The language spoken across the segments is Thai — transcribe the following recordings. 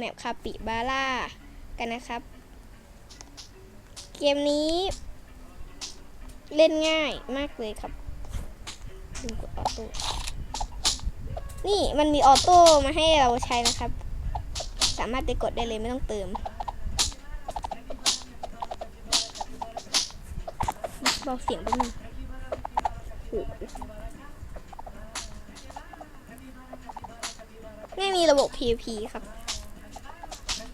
แมปคาปิบาร่ากันนะครับ เกมนี้ เล่นง่ายมากเลยครับลืมกดออโต้นี่มันมีออโต้มาให้เราใช้นะครับ สามารถไปกดได้เลยไม่ต้องเติมเบาเสียงไปหนึ่งไม่มีระบบ PVP ครับ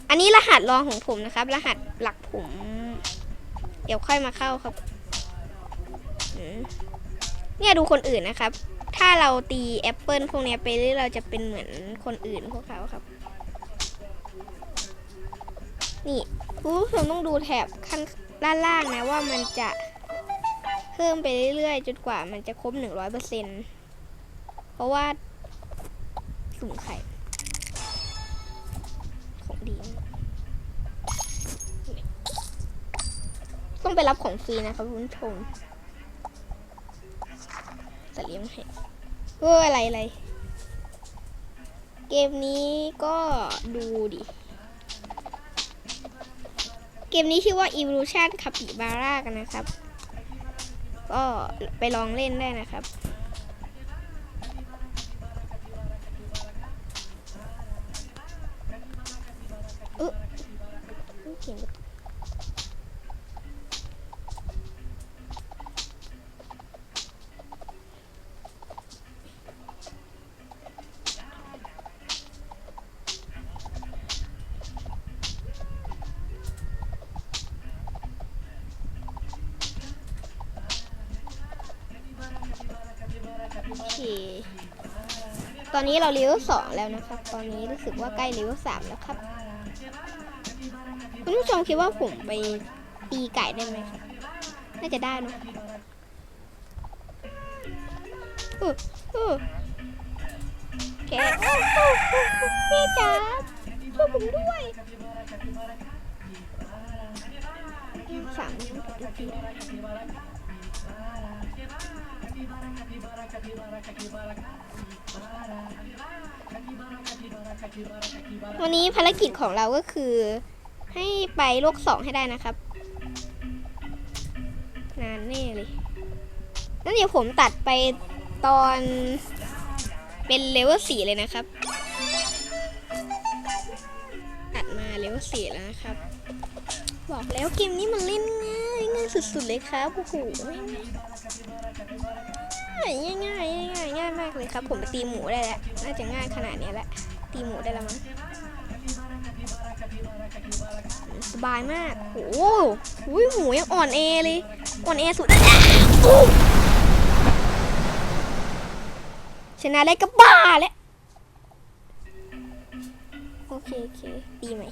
อันนี้รหัสรองของผมนะครับ รหัสหลักผม เดี๋ยวค่อยมาเข้าครับเนี่ยดูคนอื่นนะครับ ถ้าเราตีแอปเปิลพวกนี้ไปเรื่อยเราจะเป็นเหมือนคนอื่นพวกเขาครับ นี่คุณผู้ชมต้องดูแถบข้างด้านล่างนะว่ามันจะเพิ่มไปเรื่อยๆจนกว่ามันจะครบหนึ่งร้อยเปอร์เซ็นเพราะว่าสุ่มไข่ ต้องไปรับของฟรีนะครับคุณผู้ชมจะเลี้ยงให้เฮ้ยอะไรอะไร เกมนี้ก็ดูดิ เกมนี้ชื่อว่า Evolution Capybara กันนะครับ ก็ไปลองเล่นได้นะครับ อนนี้เราเลเวลสองแล้วนะครับตอนนี้รู้สึกว่าใกล้เลเวลสามแล้วครับ คุณผู้ชมคิดว่าผมไปตีไก่ได้ไหมครับน่าจะได้นะแกโอ้โอ้โอ้โอ้แม่จ๋าช่วยผมด้วยสามนิ้ วันนี้ภารกิจของเราก็คือ ให้ไปโลกสองให้ได้นะครับ นานแน่เลยงั้นเดี๋ยวผมตัดไปตอนเป็นเลเวลสี่เลยนะครับ ตัดมาเลเวลสี่แล้วนะครับ บอกแล้วเกมนี้มันเล่น ง่ายง่ายสุดๆเลยครับโอ้โหง่ายง่ายง่ายง่ายง่ายมากเลยครับ ผมไปตีหมูได้แล้วน่าจะง่ายขนาดนี้แหละตีหมูได้แล้วมั้งสบายมากโอ้โหอุ้ยหมูยังอ่อนเอเลยอ่อนเอสุดชนะได้ก็บ้าแล้วโอเคโอเคดีไหม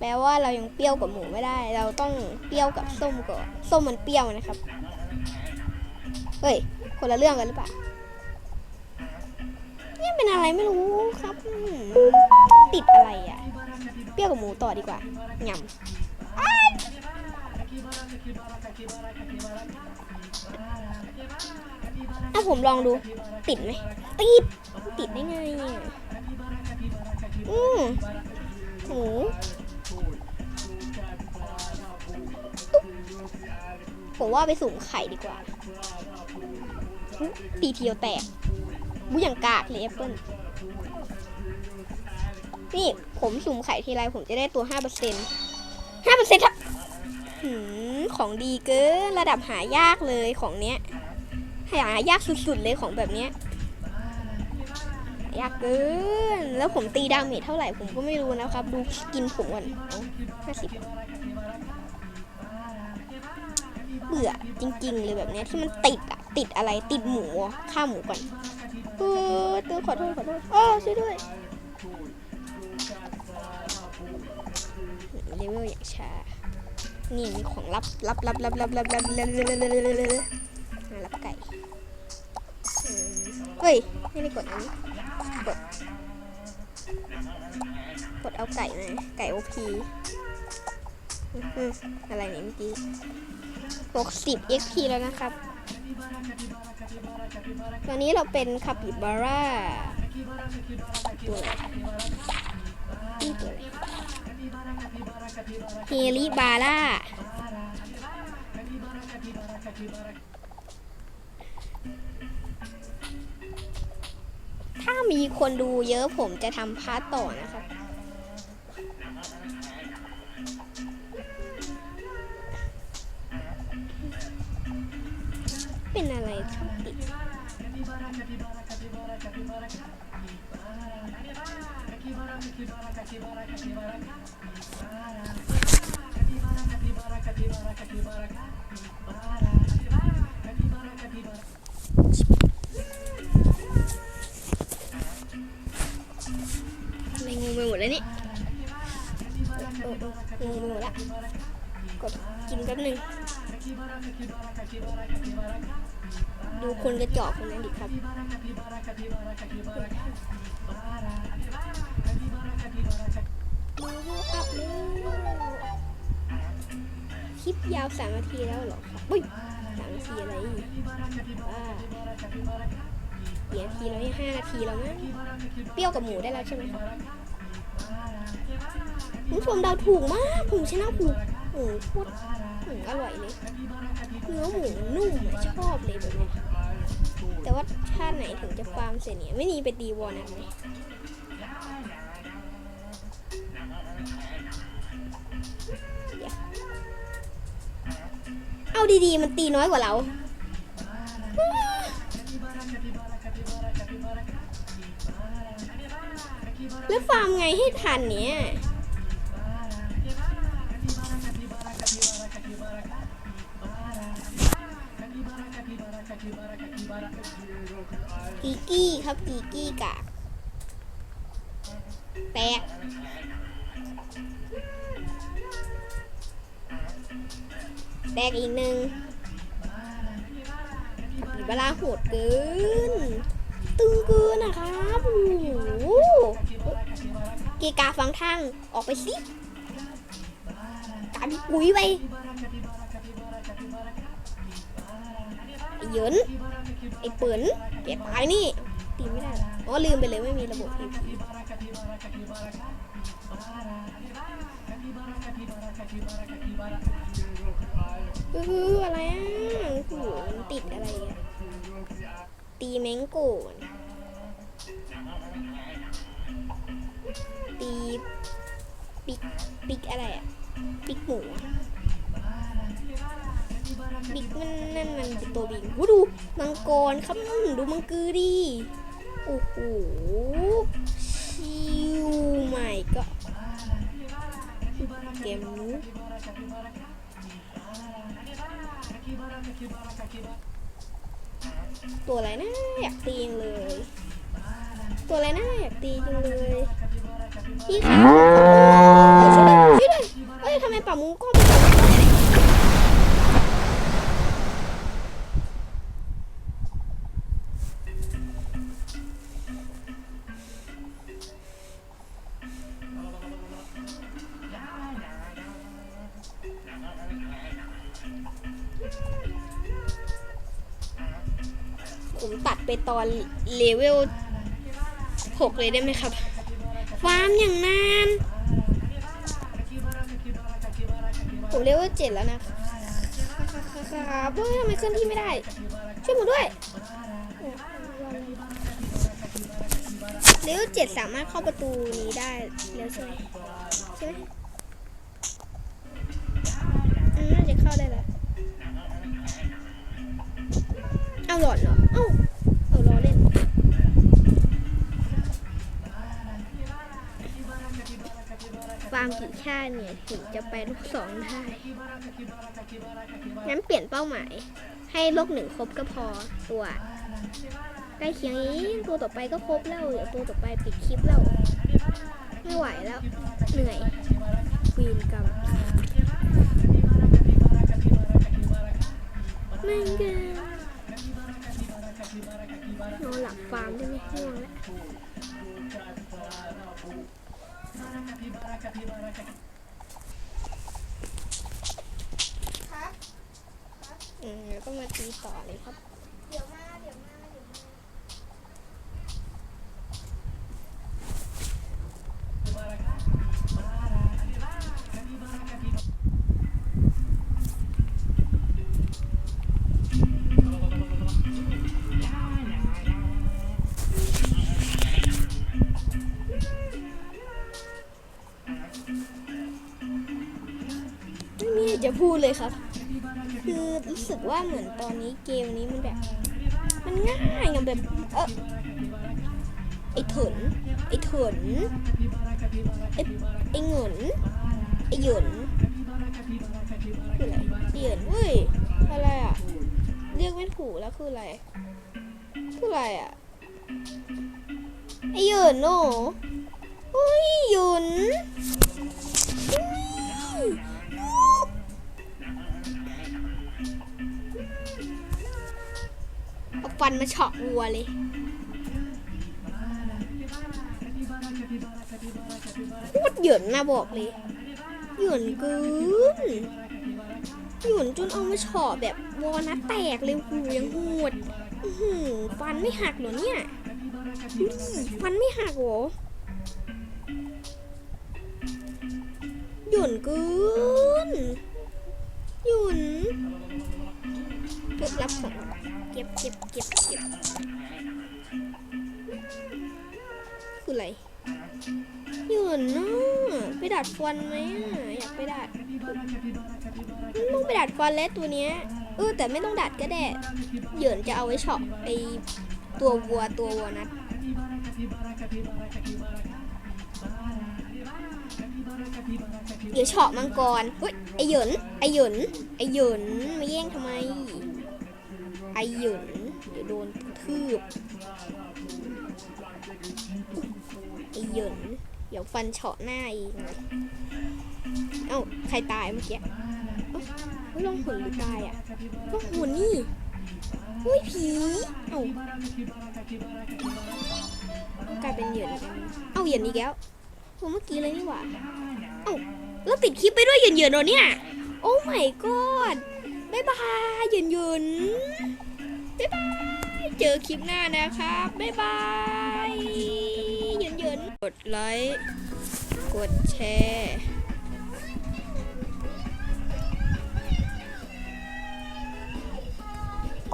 แปลว่าเรายังเปรี้ยวกับหมูไม่ได้ เราต้องเปรี้ยวกับส้มก่อนส้มมันเปรี้ยวนะครับเฮ้ยคนละเรื่องกันหรือเปล่าเนี่ยเป็นอะไรไม่รู้ครับ ติดอะไรอะ เปรี้ยวกับหมูต่อดีกว่าหยำอ้าผมลองดู ติดไหมติด ติดได้ไงอืมหมู ผมว่าไปสุ่มไข่ดีกว่าอุ๊ยตีเทียวแตกบุอย่างกากเลยแอปเปิ้ลนี่ผมสุ่มไข่ทีไรผมจะได้ตัวห้าเปอร์เซ็นต์ห้าเปอของดีเกินระดับหายากเลยของเนี้ย หายากสุดๆเลยของแบบเนี้ยยากเกิน แล้วผมตีดาเมจเท่าไหร่ผมก็ไม่รู้นะครับ ดูกินผมก่อนห้าสิบ เบื่อจริง ๆ เลยแบบเนี้ยที่มันติดอะติดอะไรติดหมูอะฆ่าหมูก่อนเออตัวขอโทษขอโทษอ้อช่วยด้วยเลเวลอย่างช้านี่มีของลับลับลับลับลับลับลับลับรับไก่เฮ้ยไม่ได้กดอันนี้กดกดเอาไก่มาไก่โอพีอะไรเนี่ยเมื่อกี้ หกสิบ XP แล้วนะครับ ตอนนี้เราเป็นคาปิบาร่าตัวอะไรนี่ตัวอะไรเฮลิบาร่าถ้ามีคนดูเยอะผมจะทำพาร์ทต่อนะครับ ไรงงไปหมดแล้วนี่โอ้โอ้งงไปหมดละกดกินแป๊บนึง ดูคนกระจอกคนนั้นดิครับ คลิปยาวสามนาทีแล้วเหรอครับอุ้ยสามนาทีอะไรบ้าเดี๋ยวนาทีแล้วนี่ห้านาทีแล้วมั้งเปรี้ยวกับหมูได้แล้วใช่ไหมครับคุณผู้ชมเดาถูกมากผมชนะผูกหมูโคตรหมูอร่อยเลยเนื้อหมูนุ่มชอบเลยแบบนี้ามเสร็จเนี่ยไม่มีไปตีวอลนัทไหมเดี๋ยเอาดีๆ มันตีน้อยกว่าเรา แล้วฟาร์มไงให้ทันเนี่ย กีกี้ครับกีกี้กากแตกแตกอีกหนึ่งมีเวลาโหดเกิน ตึงเกินนะครับโอ้โหกีกาฟังทางออกไปสิการปุ๋ยไปยิน ไอ้เปิ่นแกตายนี่ตีไม่ได้อ๋อลืมไปเลยไม่มีระบบ PVP อืออะไรอะโหมันติดอะไรอะตีแมงโก้เนี่ยตีปิกปิกอะไรอะปิกหมู อะปิกมันนั่นมันเป็นตัวบิงหูดูมังกรครับดูมังกือดิโอ้โหชิวใหม่ก็เกมนี้ตัวอะไรนะอยากตีงเลย ตัวอะไรนะอยากตีจังเลยพี่คะช่วยด้วยช่วยด้วยเอ้ยทำไมป่ามุงกล้ ไปตอนเลเวลหกเลยได้ไหมครับฟาร์มอย่างนานผมเลเวลเจ็ดแล้วนะครับเฮ้ยทำไมเคลื่อนที่ไม่ได้ ช่วยผมด้วยเลเวลเจ็ดสามารถเข้าประตูนี้ได้แล้วใช่ไหมใช่ไหมน่าจะเข้าได้แล้วเอาหลอดเหรอเอ้าเฟาร์มกี่ชาติเนี่ยถึงจะไปโลกสองได้ งั้นเปลี่ยนเป้าหมาย ให้โลกหนึ่งครบก็พอตัวใกล้เคียงนี้ตัวต่อไปก็ครบแล้วเดี๋ยวตัวต่อไปปิดคลิปแล้วไม่ไหวแล้ว เหนื่อยวีนกรรมไม่เกินนอนหลับฟาร์มได้ไหมง่วงแล้ว อืมแล้วก็มาตีต่อเลยครับ พูดเลยครับ คือรู้สึกว่าเหมือนตอนนี้เกมนี้มันแบบ มันง่ายอะแบบเออไอ้เถินไอ้เถินไอ้ไอ้เงินไอ้เหยนคืออะไรเหยนเฮ้ยอะไรอะ เรียกไม่ถูกแล้วคืออะไร คืออะไรอะไอ้เหยนโน่เฮ้ยเหยน ฟันมาเฉาะวัวเลย พูดหยินนะบอกเลย หยินเกินหยินจนเอามาเฉาะแบบวอนัทแตกเลยหูยังโหดหือฟันไม่หักหรอเนี่ยฟันไม่หักหรอหยุ่นเกินหยุ่น เก็บรับของเก็บเก็บเก็บเก็บคืออะไรหยุ่นน่ะไปดัดฟันไหมอยากไปดัดต้องไปดัดฟันแล้วตัวเนี้ยเออแต่ไม่ต้องดัดก็ได้เหยินจะเอาไว้เฉาะไอตัววัวตัววัวนัดเดี๋ยวเฉาะมังกรเฮ้ยไอเหยนไอเหยนไอเหยนมาแย่งทำไม ไอเหยินเดี๋ยวโดนทืบไอเหยินเดี๋ยวฟันเฉาะหน้าเองเอ้าใครตายเมื่อกี้เอ้าเฮ้ยลองหุ่นหรือตายอะลองหุ่นนี่เฮ้ยผีเอ้ากลายเป็นเหยินอีกอันเอ้าเหยินอีกแล้วโอ้เมื่อกี้เลยนี่หว่าเอ้าแล้วปิดคลิปไปด้วยเหยินเหยินเหรอเนี่ย โอ้ my god บ๊ายบายหยินหยินบ๊ายบาย เจอคลิปหน้านะครับบ๊ายบายหยินหยินกดไลค์กดแชร์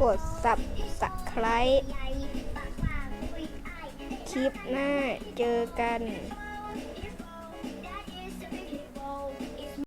กด subscribe คลิปหน้าเจอกัน